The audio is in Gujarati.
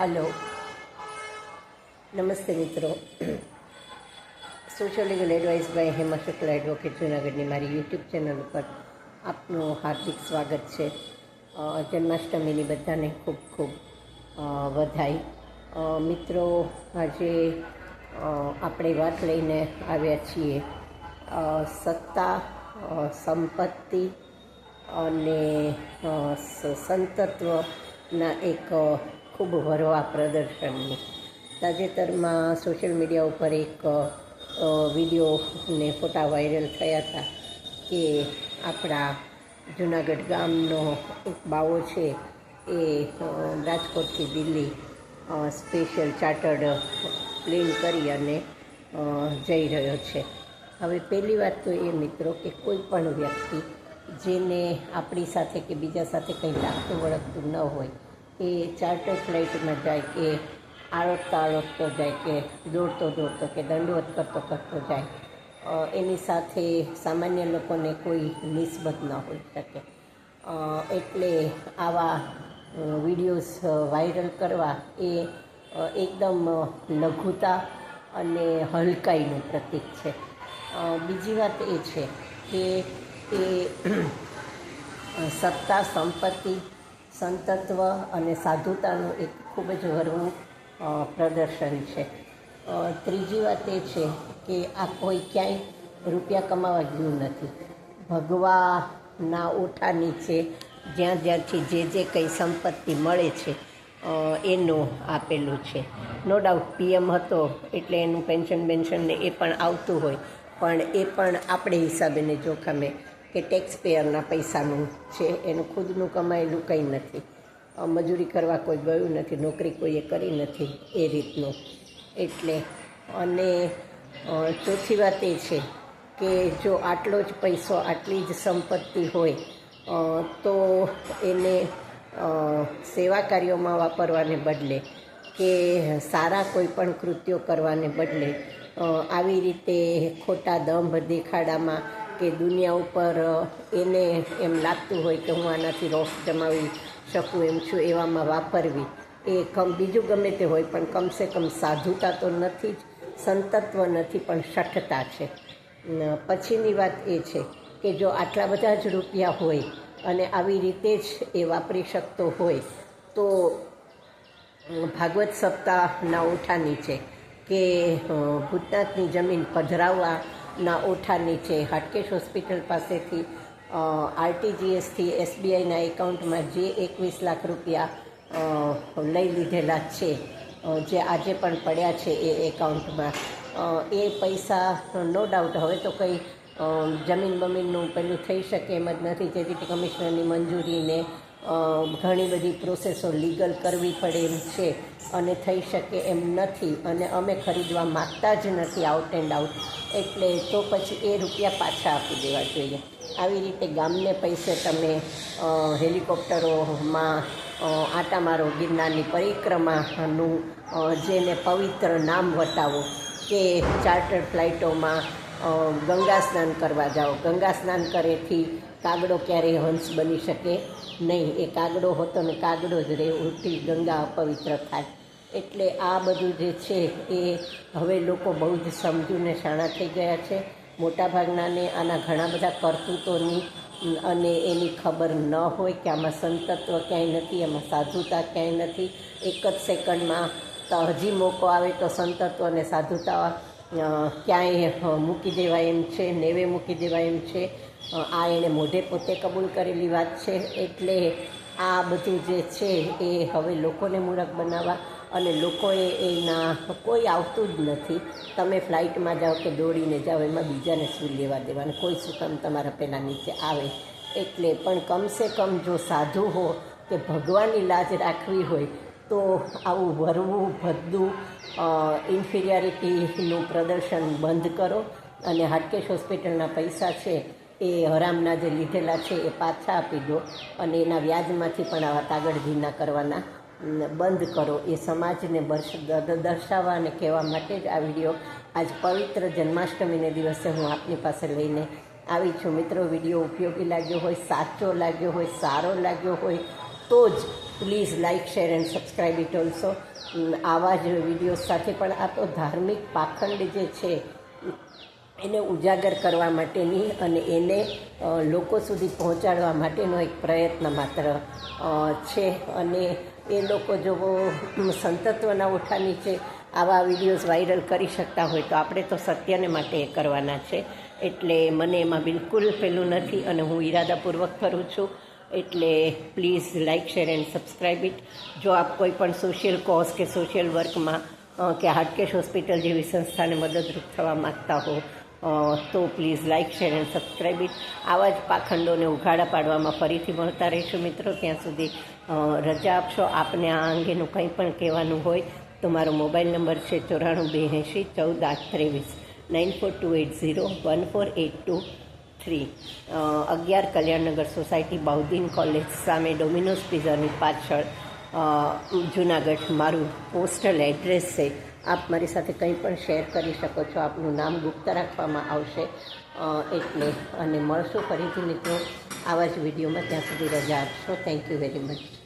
હલો. નમસ્તે મિત્રો. Social legal advice by Hema Shukla advocate જુનાગઢની મારી યુટ્યુબ ચેનલ ઉપર આપનું હાર્દિક સ્વાગત છે. જન્માષ્ટમીની બધાને ખૂબ ખૂબ વધાઈ. મિત્રો, આજે આપણે વાત લઈને આવ્યા છીએ સત્તા સંપત્તિ અને સંતત્વના એક ખૂબ ભરવા પ્રદર્શનની. તાજેતરમાં સોશિયલ મીડિયા ઉપર એક વીડિયો ને ફોટા વાયરલ થયા હતા કે આપણા જુનાગઢ ગામનો એક બાવો છે એ રાજકોટથી દિલ્હી સ્પેશિયલ ચાર્ટર્ડ પ્લેન કરી અને જઈ રહ્યો છે. હવે પહેલી વાત તો એ મિત્રો કે કોઈ પણ વ્યક્તિ જેને આપણી સાથે કે બીજા સાથે કંઈ લાગતું વળગતું ન હોય એ ચાર્ટર ફ્લાઇટમાં જાય કે આળોટતો આળોટતો જાય કે દોડતો દોડતો કે દંડવત કરતો કરતો જાય. એની સાથે સામાન્ય લોકોને કોઈ નિસ્બત ન હોઈ શકે. એટલે આવા વિડીયોઝ વાયરલ કરવા એ એકદમ લઘુતા અને હલકાઈનું પ્રતીક છે. બીજી વાત એ છે કે એ સત્તા, સંપત્તિ સંતત્વ અને સાધુતાનું એક ખૂબ જ વરવું પ્રદર્શન છે. ત્રીજી વાત એ છે કે આ કોઈ ક્યાંય રૂપિયા કમાવા ગયું નથી. ભગવાના ઓઠા નીચે જ્યાં જ્યાંથી જે જે કંઈ સંપત્તિ મળે છે એનું આપેલું છે. નો ડાઉટ પીએમ હતો એટલે એનું પેન્શન બેન્શન ને એ પણ આવતું હોય, પણ એ પણ આપણે હિસાબે ને જોખમે. કે ટેક્સ પેયરના પૈસાનું છે, એનું ખુદનું કમાયેલું કંઈ નથી. મજૂરી કરવા કોઈ ગયું નથી, નોકરી કોઈએ કરી નથી એ રીતનું. એટલે, અને ચોથી વાત એ છે કે જો આટલો જ પૈસો, આટલી જ સંપત્તિ હોય તો એને સેવા કાર્યોમાં વાપરવાને બદલે કે સારા કોઈ પણ કૃત્યો કરવાને બદલે આવી રીતે ખોટા દંભ દેખાડામાં કે દુનિયા ઉપર એને એમ લાગતું હોય કે હું આનાથી રોફ જમાવી શકું એમ છું એવામાં વાપરવી. એ કમ, બીજું ગમે તે હોય, પણ કમસે કમ સાધુતા તો નથી જ, સંતત્વ નથી, પણ શઠતા છે. પછીની વાત એ છે કે જો આટલા બધા જ રૂપિયા હોય અને આવી રીતે જ એ વાપરી શકતો હોય, તો ભાગવત સપ્તાહના ઉઠાની નીચે કે ભૂતનાથની જમીન પધરાવવાના ઓઠા નીચે હાટકેશ હોસ્પિટલ પાસેથી આરટીજીએસથી એસબીઆઈના એકાઉન્ટમાં જે એકવીસ લાખ રૂપિયા લઈ લીધેલા છે જે આજે પણ પડ્યા છે એ એકાઉન્ટમાં. એ પૈસા, નો ડાઉટ, હવે તો કંઈ જમીન બમીનનું પેલું થઈ શકે એમ જ નથી. જેથી કમિશનરની મંજૂરીને ઘણી બધી પ્રોસેસો લીગલ કરવી પડે એમ છે અને થઈ શકે એમ નથી અને અમે ખરીદવા માગતા જ નથી આઉટ એન્ડ આઉટ એટલે તો પછી એ રૂપિયા પાછા આપી દેવા જોઈએ. આવી રીતે ગામને પૈસે તમે હેલિકોપ્ટરોમાં આટા મારો ગિરનારની પરિક્રમાનું જેને પવિત્ર નામ વટાવો, કે ચાર્ટર ફ્લાઇટોમાં ગંગા સ્નાન કરવા જાઓ. ગંગા સ્નાન કરેથી કાગડો ક્યારેય હંસ બની શકે નહીં. એ કાગડો હતો ને કાગડો જ રહે ઉલટી ગંગા અપવિત્ર થાય. એટલે આ બધું જે છે એ હવે લોકો બહુ જ સમજીને શાણા થઈ ગયા છે. મોટાભાગનાને આના ઘણા બધા કરતૂતોની અને એની ખબર ન હોય કે આમાં સંતત્વ ક્યાંય નથી એમાં સાધુતા ક્યાંય નથી. એક જ સેકન્ડમાં હજી મોકો આવે તો સંતત્વ અને સાધુતા ક્યાંય મૂકી દેવાય એમ છે, નેવે મૂકી દેવાય એમ છે. આ એણે મોઢે પોતે કબૂલ કરેલી વાત છે. એટલે આ બધું જે છે એ હવે લોકોને મૂરખ બનાવવા અને લોકોએ એના કોઈ આવતું જ નથી. તમે ફ્લાઇટમાં જાઓ કે દોડીને જાઓ, એમાં બીજાને શું લેવા દેવાનું. કોઈ શું તમારા પહેલાં નીચે આવે. એટલે પણ કમસે કમ જો સાધુ હો કે ભગવાનની લાજ રાખવી હોય, તો આવું વરવું, ભદ્દું ઇન્ફિરિયારિટીનું પ્રદર્શન બંધ કરો. અને હાટકેશ હોસ્પિટલના પૈસા છે એ હરામના જે લીધેલા છે એ પાછા આપી દો અને એના વ્યાજમાંથી પણ આવા કાગળધીના કરવાના બંધ કરો. એ સમાજને દર્શાવવા અને કહેવા માટે જ આ વીડિયો આજ પવિત્ર જન્માષ્ટમીને દિવસે હું આપની પાસે લઈને આવી છું. મિત્રો, વીડિયો ઉપયોગી લાગ્યો હોય, સાચો લાગ્યો હોય, સારો લાગ્યો હોય, તો જ please like share and subscribe it also. આવા જ વીડિયો સાથે પણ આ તો ધાર્મિક પાખંડ જે છે એને ઉજાગર કરવા માટેની અને એને લોકો સુધી પહોંચાડવા માટેનો એક પ્રયત્ન માત્ર છે. અને એ લોકો જો સંતત્વના ઓઠા નીચે આવા વિડીયોઝ વાયરલ કરી શકતા હોય તો આપણે તો સત્યને માટે એ કરવાના છે. એટલે મને એમાં બિલકુલ પેલું નથી અને હું ઈરાદાપૂર્વક કરું છું. એટલે please like share and subscribe it. જો આપ કોઈ પણ સોશિયલ કોઝ કે સોશિયલ વર્કમાં કે હાર્ટકેશ હોસ્પિટલ જેવી સંસ્થાને મદદરૂપ થવા માગતા હો અ, તો please like share and subscribe it આવા જ પાખંડોને ઉઘાડા પાડવામાં ફરીથી મળતા રહીશું મિત્રો. ત્યાં સુધી રજા આપશો. આપને આ અંગેનું કંઈ પણ કહેવાનું હોય તો મારો મોબાઈલ નંબર છે ચોરાણું બે એંશી ચૌદ આઠ ત્રેવીસ. Nine four two eight zero, one four eight two three. અગિયાર કલ્યાણનગર સોસાયટી બાઉદ્દીન કોલેજ સામે ડોમિનોઝ પિઝાની પાછળ જુનાગઢ. મારું પોસ્ટલ એડ્રેસ છે આપ મારી સાથે કંઈ પણ શેર કરી શકો છો. આપનું નામ ગુપ્ત રાખવામાં આવશે. એટલે અને મળશું ફરીથી મિત્રો. આવા જ વિડીયોમાં ત્યાં સુધી રજા આપશો. Thank you very much